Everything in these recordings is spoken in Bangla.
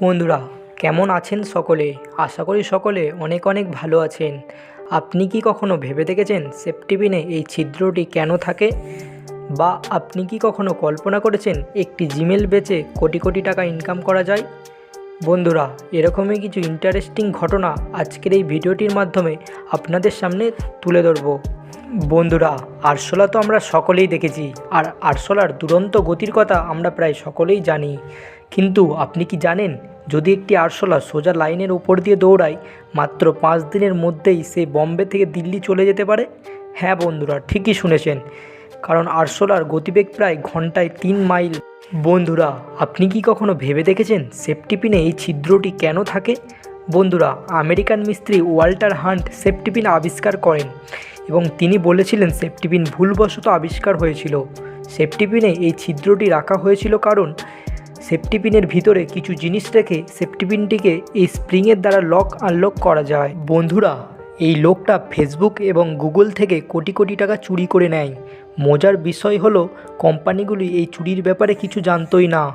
বন্ধুরা, কেমন আছেন সকলে? আশা করি সকলে অনেক অনেক ভালো আছেন। আপনি কি কখনো ভেবে দেখেছেন সেফটি পিনে এই ছিদ্রটি কেন থাকে? বা আপনি কি কখনো কল্পনা করেছেন একটি জিমেল বেচে কোটি কোটি টাকা ইনকাম করা যায়? বন্ধুরা, এরকমই কিছু ইন্টারেস্টিং ঘটনা আজকের এই ভিডিওটির মাধ্যমে আপনাদের সামনে তুলে ধরব। বন্ধুরা, আরশোলা তো আমরা সকলেই দেখেছি, আর আরশোলার দুরন্ত গতির কথা আমরা প্রায় সকলেই জানি। কিন্তু আপনি কি জানেন, যদি একটি আরশোলা সোজা লাইনের উপর দিয়ে দৌড়ায়, মাত্র পাঁচ দিনের মধ্যেই সে বম্বে থেকে দিল্লি চলে যেতে পারে? হ্যাঁ বন্ধুরা, ঠিকই শুনেছেন, কারণ আরশোলার গতিবেগ প্রায় ঘন্টায় তিন মাইল। বন্ধুরা, আপনি কি কখনো ভেবে দেখেছেন, সেফটি পিনে এই ছিদ্রটি কেন থাকে? বন্ধুরা, আমেরিকান মিস্ত্রি ওয়াল্টার হান্ট সেফটিপিন আবিষ্কার করেন এবং তিনি বলেছিলেন সেফটিপিন ভুলবশত আবিষ্কার হয়েছিল। সেফটি পিনে এই ছিদ্রটি রাখা হয়েছিল কারণ সেফটিপিনের ভিতরে কিছু জিনিস রেখে সেফটিপিনটিকে এই স্প্রিংয়ের দ্বারা লক, আনলক করা যায়। বন্ধুরা, এই লোকটা ফেসবুক এবং গুগল থেকে কোটি কোটি টাকা চুরি করে নেয়। মজার বিষয় হলো, কোম্পানিগুলি এই চুরির ব্যাপারে কিছু জানতই না।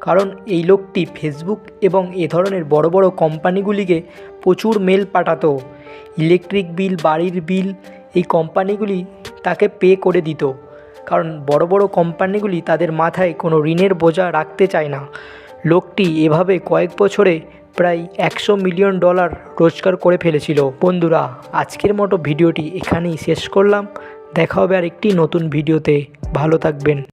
কারণ এই লোকটি ফেসবুক এবং এ ধরনের বড় বড় কোম্পানিগুলিকে প্রচুর মেল পাঠাতো। ইলেকট্রিক বিল বাড়ির বিল এই কোম্পানিগুলি তাকে পে করে দিত। কারণ বড় বড় কোম্পানিগুলি তাদের মাথায় কোনো ঋণের বোঝা রাখতে চায় না। লোকটি এভাবে কয়েক বছরে প্রায় একশো মিলিয়ন ডলার রোজগার করে ফেলেছিল। বন্ধুরা, আজকের মতো ভিডিওটি এখানেই শেষ করলাম। দেখা হবে আর একটি নতুন ভিডিওতে। ভালো থাকবেন।